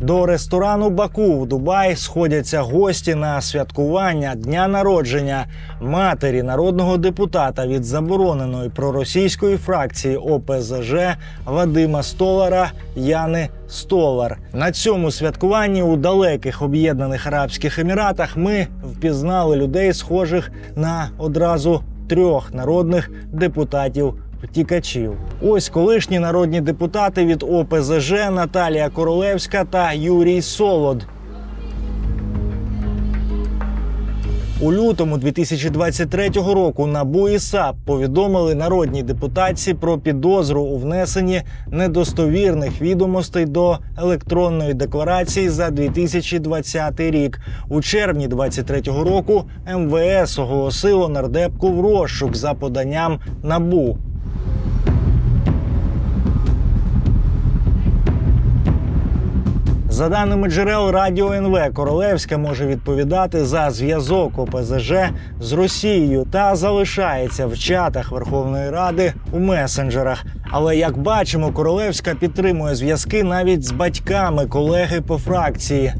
До ресторану Баку в Дубай сходяться гості на святкування дня народження матері народного депутата від забороненої проросійської фракції ОПЗЖ Вадима Столара Яни Столар. На цьому святкуванні у далеких об'єднаних арабських еміратах ми впізнали людей, схожих на одразу трьох народних депутатів. Втікачів, ось колишні народні депутати від ОПЗЖ Наталія Королевська та Юрій Солод. У лютому 2023 року НАБУ і САП повідомили народній депутатці про підозру у внесенні недостовірних відомостей до електронної декларації за 2020 рік. У червні 2023 року МВС оголосило нардепку в розшук за поданням НАБУ. За даними джерел Радіо НВ, Королевська може відповідати за зв'язок ОПЗЖ з Росією та залишається в чатах Верховної Ради у месенджерах. Але як бачимо, Королевська підтримує зв'язки навіть з батьками колеги по фракції.